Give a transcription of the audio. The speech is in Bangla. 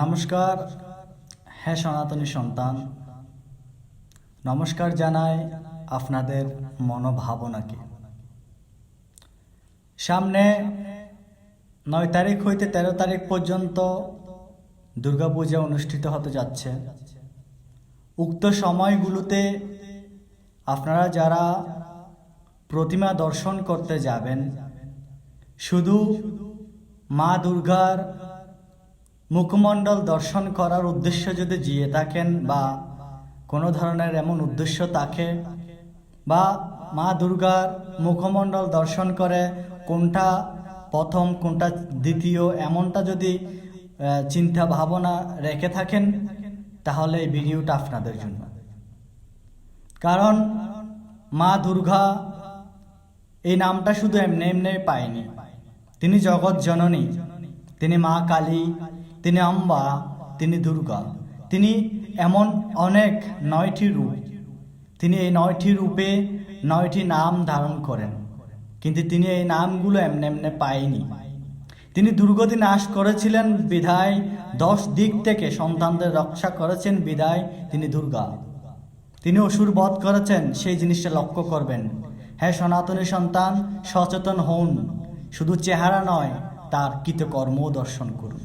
নমস্কার হ্যাঁ সনাতনী সন্তান। নমস্কার জানাই আপনাদের মনোভাবনাকে। সামনে নয় তারিখ হইতে তেরো তারিখ পর্যন্ত দুর্গাপূজা অনুষ্ঠিত হতে যাচ্ছে। উক্ত সময়গুলোতে আপনারা যারা প্রতিমা দর্শন করতে যাবেন, শুধু মা দুর্গার মুখমণ্ডল দর্শন করার উদ্দেশ্য যদি জিয়ে থাকেন বা কোনো ধরনের এমন উদ্দেশ্য থাকে, বা মা দুর্গার মুখমণ্ডল দর্শন করে কোনটা প্রথম, কোনটা দ্বিতীয়, এমনটা যদি চিন্তা ভাবনা রেখে থাকেন, তাহলে এই ভিডিওটা আপনাদের জন্য। কারণ মা দুর্গা এই নামটা শুধু এমনি এমনি পায়নি। তিনি জগৎ জননী। তিনি মা কালী। তিনি আম্বা তিনি দুর্গা। তিনি এমন অনেক নয়টি রূপ। তিনি এই নয়টি রূপে নয়টি নাম ধারণ করেন, কিন্তু তিনি এই নামগুলো এমনি এমনি পায়নি। তিনি দুর্গতি নাশ করেছিলেন, বিধায় দশ দিক থেকে সন্তানদের রক্ষা করেছেন, বিধায় তিনি দুর্গা। তিনি অসুর বধ করেছেন, সেই জিনিসটা লক্ষ্য করবেন। হ্যাঁ সনাতনী সন্তান, সচেতন হন শুধু চেহারা নয়, তার কৃতকর্মও দর্শন করুন।